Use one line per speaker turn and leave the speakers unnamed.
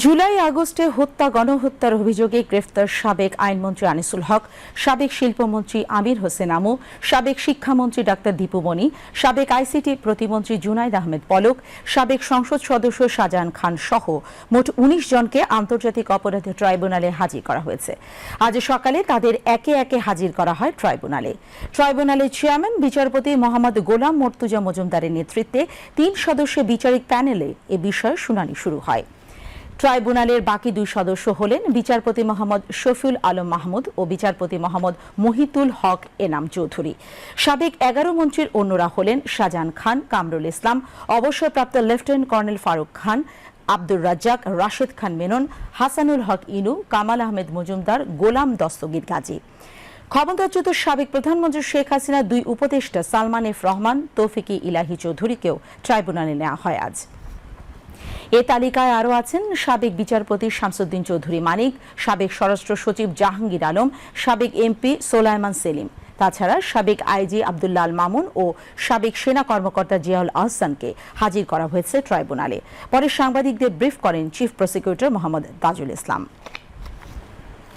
জুলাই আগস্টে হত্যা, গণহত্যার অভিযোগে গ্রেফতার সাবেক আইনমন্ত্রী আনিসুল হক, সাবেক শিল্পমন্ত্রী আমির হোসেন আমু, সাবেক শিক্ষামন্ত্রী ডাক্তার দীপুমণি সাবেক আইসিটি প্রতিমন্ত্রী জুনাইদ আহমেদ পলক, সাবেক সংসদ সদস্য শাহজাহান খান সহ মোট উনিশ জনকে আন্তর্জাতিক অপরাধ ট্রাইব্যুনালে হাজির করা হয়েছে। আজ সকালে তাদের একে একে হাজির করা হয় ট্রাইব্যুনালে। ট্রাইব্যুনালের চেয়ারম্যান, বিচারপতি মোহাম্মদ গোলাম মর্তুজা মজুমদারের নেতৃত্বে তিন সদস্যের বিচারিক প্যানেলে এ বিষয়ে শুনানি শুরু হয়। ট্রাইব্যুনালের বাকি দুই সদস্য হলেন বিচারপতি মোহাম্মদ শফিউল আলম মাহমুদ ও বিচারপতি মোহাম্মদ মহিতুল হক এনাম চৌধুরী। সাবেক এগারো মন্ত্রীর অন্যরা হলেন শাহজাহান খান, কামরুল ইসলাম, অবসরপ্রাপ্ত লেফটেন্যান্ট কর্নেল ফারুক খান, আব্দুর রাজ্জাক, রাশেদ খান মেনন, হাসানুল হক ইনু, কামাল আহমেদ মজুমদার, গোলাম দস্তগীর গাজী। ক্ষমতাচ্যুত সাবেক প্রধানমন্ত্রী শেখ হাসিনার দুই উপদেষ্টা সালমান এফ রহমান, তৌফিকি ইলাহি চৌধুরীকেও ট্রাইব্যুনালে নেওয়া হয় আজ। এ তালিকায় আরও আছেন সাবেক বিচারপতি শামসুদ্দিন চৌধুরী মানিক, সাবেক স্বরাষ্ট্র সচিব জাহাঙ্গীর আলম, সাবেক এমপি সোলাইমান সেলিম। তাছাড়া সাবেক আইজি আবদুল্লাল মামুন ও সাবেক সেনা কর্মকর্তা জিয়াউল আহসানকে হাজির করা হয়েছে ট্রাইব্যুনালে। পরে সাংবাদিকদের ব্রিফ করেন চিফ প্রসিকিউটর মোহাম্মদ তাজুল ইসলাম।